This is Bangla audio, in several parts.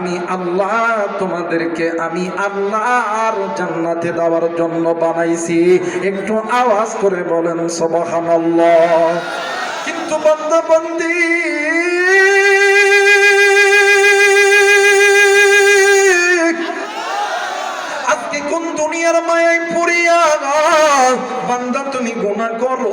আমি আল্লাহ তোমাদেরকে আমি আল্লাহর জান্নাতে দেওয়ার জন্য বানাইছি। একটু আওয়াজ করে বলেন, সুবহানাল্লাহ। কিন্তু বান্দা বান্দি আজকে কোন দুনিয়ার মায়ায় পড়িয়া বান্দা তুমি গুনাহ করো।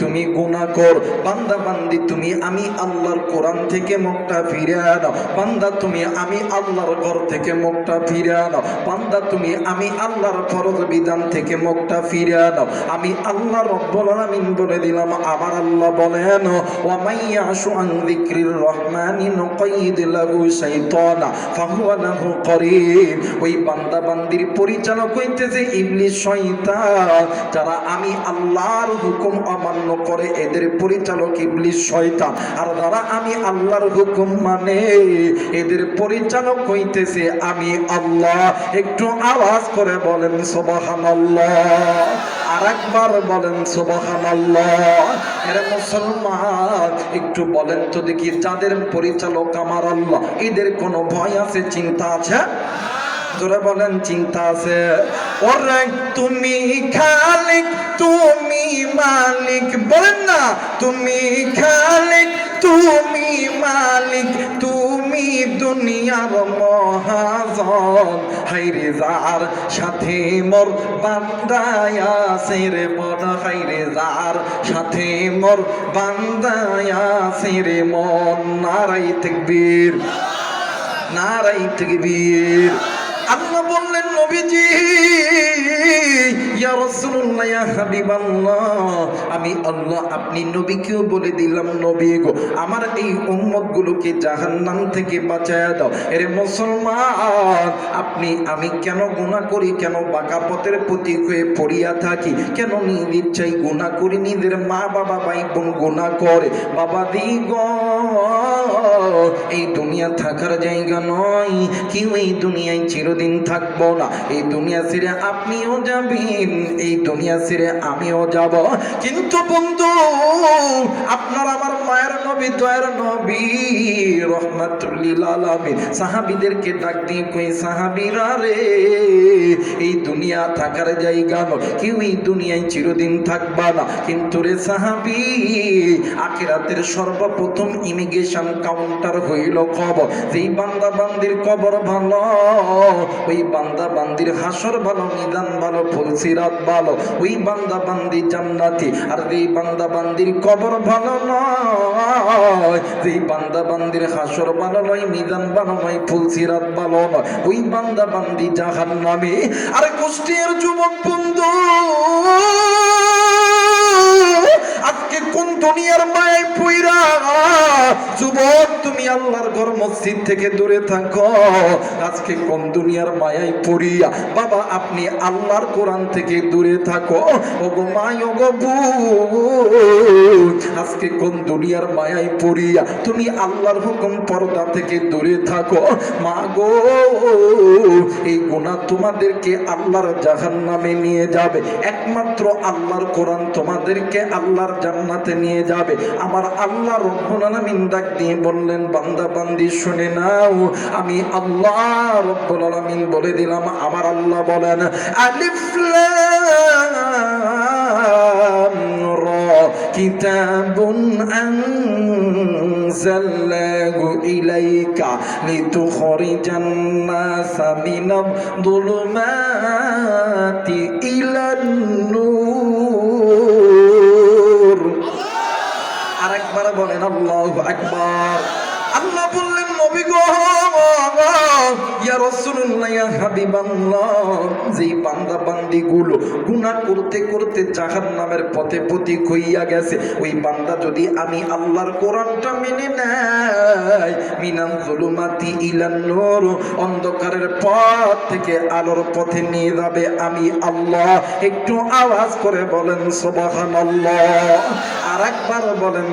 তুমি গুনাহ কর। বান্দা, বান্দি, তুমি আমি আল্লাহর কোরআন থেকে মুখটা ফিরে আনো। বান্দা, তুমি আমি আল্লাহর ঘর থেকে মুখটা ফিরে আনো। বান্দা, তুমি আমি আল্লাহর ফরজ বিধান থেকে মুখটা ফিরে আনো। আমি আল্লাহ রব্বুল আলামিন বলে দিলাম, আমার আল্লাহ বলেন ওয়া মাইয়াশু আন যিকরির রহমানি নুকাইদ লাহু শাইতানা ফাহুয়া লাহু করিন ওই বান্দা, বান্দির পরিচালক হইতেছে ইবলিস শয়তান, যারা আমি আল্লাহর হুকুম অমান্য করে এদের পরিচালক ইবলিস শয়তান। আর যারা আমি আল্লাহর হুকুম মানে এদের পরিচালক হইতেছে আমি আল্লাহ। একটু আওয়াজ করে বলেন, সুবহানাল্লাহ। আর একবার বলেন, সুবহানাল্লাহ। এরা মুসলমান, একটু বলেন তো দেখি, যাদের পরিচালক আমার আল্লাহ, এদের কোনো ভয় আছে, চিন্তা আছে? তোরা বলেন, চিন্তা আছে। ওরে, তুমি খালিক, তুমি মালিক। বলেন না, তুমি খালিক, তুমি মালিক, তুমি দুনিয়ার মহাজন। হাইরে যার সাথে মোর বান্দায় আছে রে মন হাইরে যার সাথে মোর বান্দায় আছে রে মন। নারাই তাকবীর নারাই তাকবীর। আল্লাহ বললেন নবীজি আমি আল্লাহ, আপনি নবীকেও বলে দিলাম, নবী গো, আমার এই উম্মত গুলোকে জাহান্নাম থেকে বাঁচায়া দাও। এর মুসলমান, আপনি, আমি কেন গুনাহ করি, কেন বাঁকা পথের প্রতি হয়ে পড়িয়া থাকি? কেন নিজ ইচ্ছাই গুনাহ করি? নিজের মা বাবা ভাই বোন গুনাহ করে। বাবা দিগ এই দুনিয়া থাকার জায়গা নয়। কেউ এই দুনিয়ায় চিরদিন থাকব না। এই দুনিয়া ছেড়ে আপনিও এই দুনিয়া ছেড়ে আমিও যাব। কিন্তু বন্ধু, আপনার আমার মায়ের নবী নবী, রহমাতুল্লিল আলামিন ডাক দিয়ে কই রে, এই দুনিয়া থাকার জায়গা নয়। কেউ এই দুনিয়ায় চিরদিন থাকবা না। কিন্তু রে সাহাবি, আখেরাতের সর্বপ্রথম ইমিগ্রেশন কাউন্টার হইল কবর। যেই বান্দা বান্দির কবর ভালো, ওই বান্দা বান্দির হাসর ভালো, নিদান ভালো ফুলসিরাত ভালো, ওই বান্দা বান্দি জান্নাতি। আর যেই বান্দা বান্দির কবর ভালো নয়, যেই বান্দা বান্দির হাসর ভালো নয় নিদান ভালো নয়, ফুলসিরাত ভালো নয়, ওই বান্দা বান্দি জাহান্নামে। আর কুষ্টিয়ার যুবক বন্ধু, আজকে কোন দুনিয়ার মায় পুইরা যুবক, তুমি আল্লাহর ঘর মসজিদ থেকে দূরে থাকো। আজকে কোন দুনিয়ার মায়ায় পড়িয়া, বাবা, আপনি আল্লাহর কোরআন থেকে দূরে থাকো। ও গো মাই ও গো বোন। আজকে কোন দুনিয়ার মায়ায় পড়িয়া, তুমি আল্লাহর হুকুম পর্দা থেকে দূরে থাকো। মা গো, এই গুনাহ তোমাদেরকে আল্লাহর জাহান্নামে নিয়ে যাবে। একমাত্র আল্লাহর কোরআন তোমাদেরকে আল্লাহর জান্নাতে নিয়ে যাবে। আমার আল্লাহ রব্বুল আলামিন ডাক দিয়ে বললেন, বান্দা, বান্দি, শুনে নাও, আমি আল্লাহ রব্বুল আলামিন বলে দিলাম, আমার আল্লাহ বলেন, আলিফ লাম রা, কিতাবুন আনজালনাহু ইলাইকা লিতুখরিজান নাসা মিনাদ যুলুমাতি ইলান নূর বলেন, আল্লাহু আকবার। আল্লাহ বললেন, নবী গো যেই বান্দা করতে করতে পথে হইয়া গেছে, ওই বান্দা যদি আমি আল্লাহর কোরআনটা মেনে ইলান অন্ধকারের পথ থেকে আলোর পথে নিয়ে যাবে, আমি আল্লাহ, একটু আওয়াজ করে বলেন, সুবহানাল্লাহ। আর একবার বলেন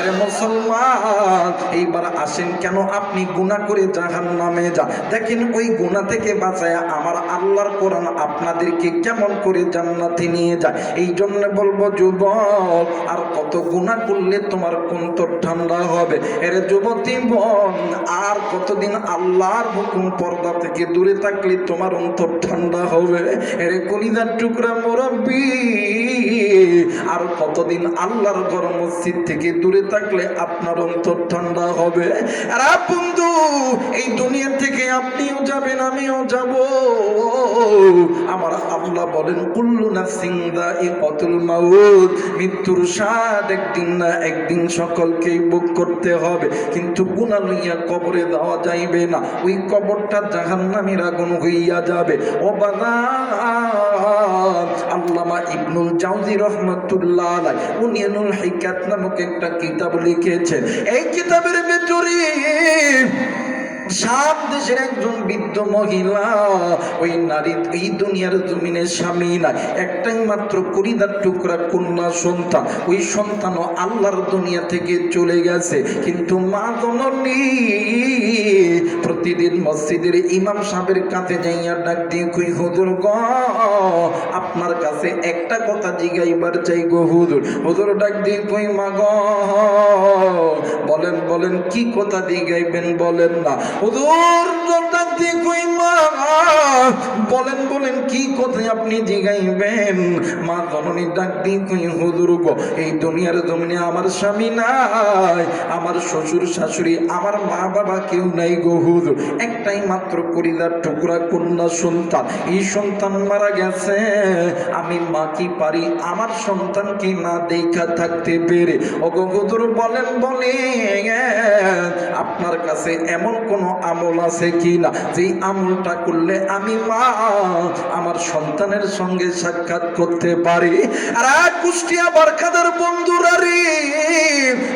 এর মুসলমান, এইবার আসেন কেন? আপনি গুনাহ করে জাহান নামে যা। দেখেন, ওই গুনাহ থেকে বাঁচায় আমার আল্লাহর কোরআন আপনাদেরকে কেমন করে জান্নাতে নিয়ে যায়? এই জন্য বলব, যুবক, আর কত গুনাহ করলে তোমার কুন্তর ঠান্ডা হবে? এর যুবতী বোন, আর কতদিন আল্লাহর হুকুম পর্দা থেকে দূরে থাকলে তোমার অন্তর ঠান্ডা হবে? এর কলিদার টুকরা মুরব্বী আর কতদিন আল্লাহর ঘর মসজিদ থেকে দূরে থাকলে আপনার অন্তর ঠান্ডা হবে? আর বন্ধু, এই দুনিয়া থেকে আপনিও যাবেন, আমিও যাব। আমার আল্লাহ বলেন, কুল্লু নাফসিং দাইকাতুল মাউত। মৃত্যুর স্বাদ একদিন না একদিন সকলকেই ভোগ করতে হবে। কিন্তু গুনাহ লইয়া কবরে দেওয়া যাইবে না। ওই কবরটা জাহান্নামের আগুন হইয়া যাবে। ও বাদান আল্লামা ইবনুল জাউজি রহমাতুল্লাহ আলাই উনি নুল হিকাত নামক একটা কিতাব লিখেছেন। এই কিতাবের ভেতরে সাত দেশের একজন বৃদ্ধ মহিলা, ওই নারী এই দুনিয়ার জমিনে স্বামী নাই। একটাই মাত্র করিদার টুকরা কন্যা সন্তান। ওই সন্তানও আল্লাহর দুনিয়া থেকে চলে গেছে। কিন্তু মা জননী প্রতিদিন মসজিদের ইমাম সাহেবের কাছে যাইয়া ডাক দিয়ে কই, হুজুর গ, আপনার কাছে একটা কথা জিগাইবার চাই গো হুজুর। হুজুর ডাক দিয়ে কই, মা গ, বলেন বলেন, কি কথা জিগাইবেন বলেন না? হুজুর ডাক দিয়ে কই মা বলেন বলেন, কি কথা আপনি জিগাইবেন? মা জননী ডাক দিয়ে কই হুজুর গো, এই দুনিয়ার জমিনে আমার স্বামী নাই, আমার শ্বশুর শাশুড়ি, আমার মা বাবা কেউ নাই গো হুজুর। একটাই মাত্র করিদার টুকরা কন্যা সন্তান, এই সন্তান মারা গেছে। আমি মা কি পারি? আমার সন্তানকে না দেখা থাকতে পেরে? ওগো হুজুর বলেন বলেন, আপনার কাছে এমন কোন আমল আছে কি না যেই আমলটা করলে আমি মা, আমার সন্তানের সঙ্গে সাক্ষাৎ করতে পারি। আর কুষ্টিয়া বারখাদার বন্ধুরা রে,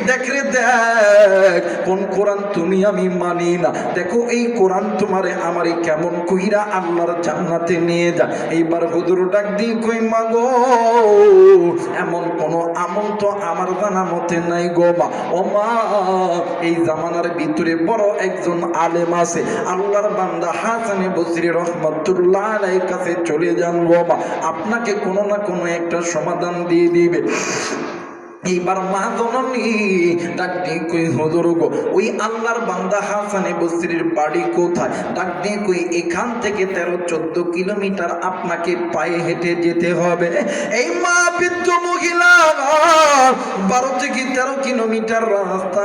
দেখ রে, দেখ, কোন কোরআন তুমি আমি মানি না। দেখো, এই কোরআন তোমারে আমারে কেমন কইরা আল্লাহর জান্নাতে নিয়ে যা এইবার হুজুর ডাক দিয়ে কই মাগো এমন কোন আমল তো আমার জানা মতে নাই গো মা। ও মা, এই জামানার ভিতরে বড় একজন আলেম আছে। আল্লাহর বান্দা হাসানি বসরি রহমতুল্লাহ আলাইয়ের কাছে চলে যান বাবা আপনাকে কোনো না কোনো একটা সমাধান দিয়ে দিবে। এইবার মা জননী ডাক দিয়ে কই, হজর গো, ওই আল্লাহর বান্দা হাসানে বস্তির বাড়ি কোথায়? ডাক দিয়ে কই, এখান থেকে তেরো, চোদ্দ কিলোমিটার আপনাকে পায়ে হেঁটে যেতে হবে। এই মা বৃদ্ধ মহিলা, বারো থেকে তেরো কিলোমিটার রাস্তা,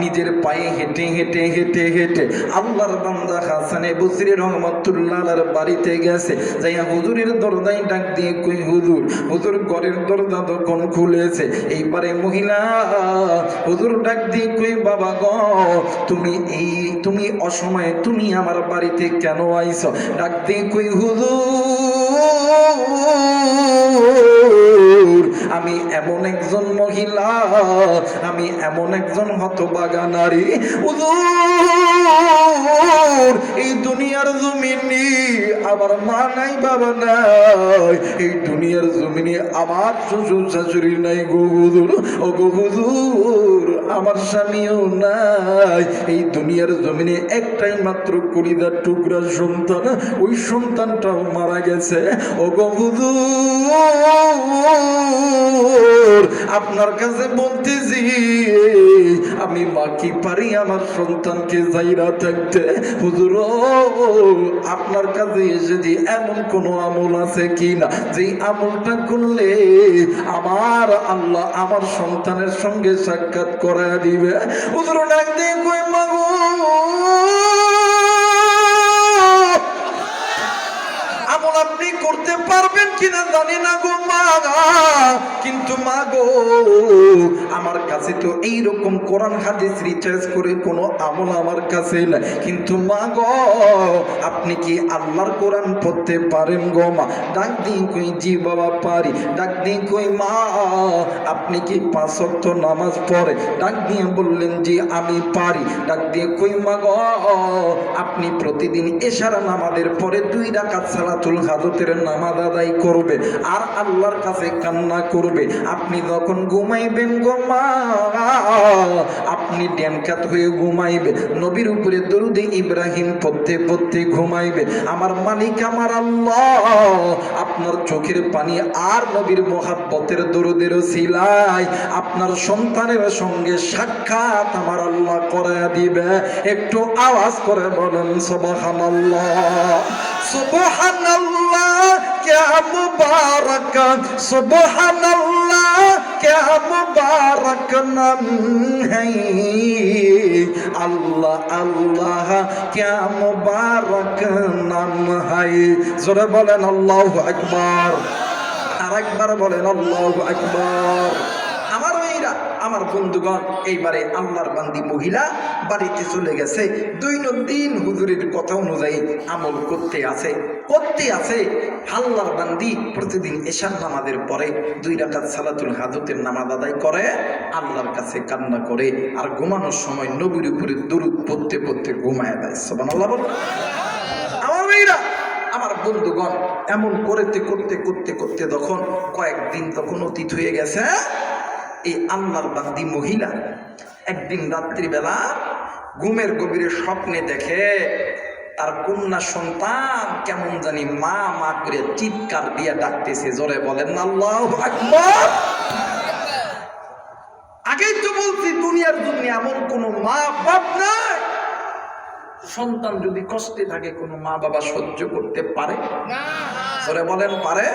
নিজের পায়ে হেঁটে হেঁটে হেঁটে হেঁটে আল্লাহর বান্দা হাসানে বসির রহমতুল্লাহ বাড়িতে গেছে। যাইয়া হুজুরের দরজায় ডাক দিয়ে কই, হুজুর হুজুর, ঘরের দরজা তখন খুলেছে। এইবারে মহিলা, হুজুর ডাক দিয়ে কই বাবা গ, তুমি এই, তুমি অসময়ে তুমি আমার বাড়িতে কেন আইছ? ডাক দিয়ে কই হুজুর আমি এমন একজন মহিলা, আমি এমন একজন হতবাগা নারী। এই দুনিয়ার জমিনে আমার মা নাই, বাবা নাই। এই দুনিয়ার জমিনে আমার শ্বশুর শাশুড়ি নাই গো হুজুর। ও গো হুজুর, আমার স্বামীও নাই। এই দুনিয়ার জমিনে একটাই মাত্র কলিদার টুকরা সন্তান, ওই সন্তানটাও মারা গেছে। ও গো হুজুর আপনার কাছে বলতেছি আমি মা কি পারি আমার সন্তানকে যাইরা থাকতে। হুজুর আপনার কাছে এসেছি এমন কোন আমল আছে কি না যে আমলটা করলে আমার আল্লাহ আমার সন্তানের সঙ্গে সাক্ষাৎ করা দিবে। হুজুর ডাক দিয়ে কই মাগো আপনি করতে পারবেন কিনা জানি না গো মা কিন্তু মা গো, আমার কাছে তো এইরকম কোরআন হাদিস রিচার্জ করে কোনো আমল আমার কাছে নাই। কিন্তু মা গো, আপনি কি আল্লাহর কোরআন পড়তে পারেন গো মা? ডাক দিন কই, জি বাবা, পারি। ডাক দিন কই, মা, আপনি কি পাঁচ ওয়াক্ত নামাজ পড়ে? ডাক দিয়ে বললেন যে আমি পারি। ডাক দিয়ে কই, মা গো, আপনি প্রতিদিন এশারা নামাজের পরে দুই রাকাত সালাতুল হাজতের নামাজ আদায় করে করবে, আর আল্লাহর কাছে কান্না করবে। আপনি যখন ঘুমাইবেন গোমা আপনি ড্যানকাত হয়ে ঘুমাইবে। নবীর উপরে দরুদে ইব্রাহিম পড়তে পড়তে ঘুমাইবে। আমার মালিক আমার আল্লাহ। আপনার চোখের পানি আর নবীর মোহাব্বতের দরুদের সিলাই। আপনার সন্তানের সঙ্গে সাক্ষাৎ আমার আল্লাহ করে দিবে। একটু আওয়াজ করে বলেন, সুবহানাল্লাহ। সুবহানাল্লাহ। क्या मुबारक सुबहान अल्लाह क्या मुबारक नाम है अल्लाह अल्लाह क्या मुबारक नाम है जोरे बोलेन अल्लाह আকবার আর একবার বলেন আল্লাহ আকবার আমার মেয়েরা আমার বন্ধুগণ, এইবারে আল্লাহর বান্দি মহিলা বাড়িতে চলে গেছে। দৈনন্দিন হুজুরের কথা অনুযায়ী আমল করতে আছে করতে আছে। আল্লাহর বান্দি প্রতিদিন এশার নামাজের পরে দুই রাকাত সালাতুল হাজতের নামাজ আদায় করে, আল্লাহর কাছে কান্না করে আর ঘুমানোর সময় নবীর উপরে দরুদ পড়তে পড়তে ঘুমায় দেয়। সুবহানাল্লাহ বল আমার আমার বন্ধুগণ, এমন করতে করতে করতে করতে তখন কয়েকদিন তখন অতীত হয়ে গেছে এই আল্লাহর বান্দি মহিলা একদিন রাত্রিবেলা ঘুমের গভীরে স্বপ্নে দেখে তার কন্যা সন্তান কেমন জানি মা মা করে চিৎকার দিয়ে ডাকতেছে জোরে বলেন আল্লাহ আকবর! আগেই তো বলছি দুনিয়ার জন্য এমন কোন মা বাপ নাই। সন্তান যদি কষ্টে থাকে কোনো মা বাবা সহ্য করতে পারে? ধরে বলেন পারে?